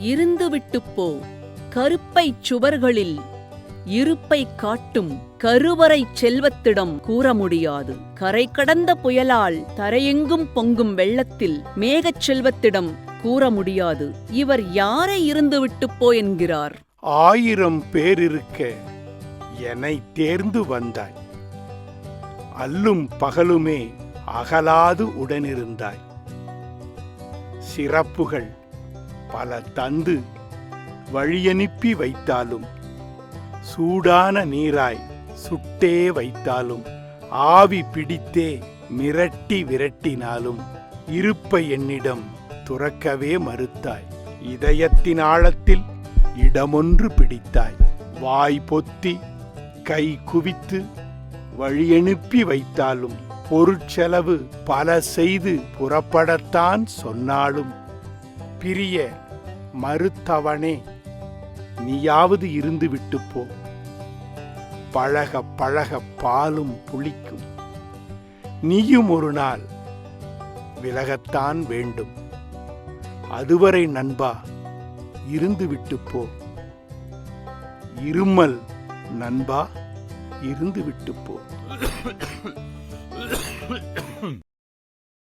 இருந்துவிட்டுப் போ. கருப்பைச் சுவர்களில் இருப்பை காட்டும் கருவறை செல்வத்திடம் கூற முடியாது. கரை கடந்த புயலால் தரையெங்கும் பொங்கும் வெள்ளத்தில் மேகச் செல்வத்திடம் கூற முடியாது. இவர் யாரை இருந்துவிட்டுப் போ என்கிறார்? ஆயிரம் பேர் இருக்க என்னை தேர்ந்து வந்தாய். அல்லும் பகலுமே அகலாது உடனிருந்தாய். சிறப்புகள் பல தந்து வழியனுப்பி வைத்தாலும் சூடான நீராய் சுட்டே வைத்தாலும் ஆவி பிடித்தே மிரட்டி விரட்டினாலும் இருப்பை என்னிடம் துறக்கவே மறுத்தாய். இதயத்தின் ஆழத்தில் இடமொன்று பிடித்தாய். வாய் பொத்தி கை குவித்து வழியனுப்பி வைத்தாலும் பொருட்செலவு பல செய்து புறப்படத்தான் சொன்னாலும் பிரிய மறுத்தவனே நீயாவது இருந்து விட்டு போ பழக பழக பாலும் புளிக்கும். நீயும் ஒரு நாள் விலகத்தான் வேண்டும். அதுவரை நண்பா இருந்து விட்டு போ இருமல் நண்பா இருந்து விட்டு போ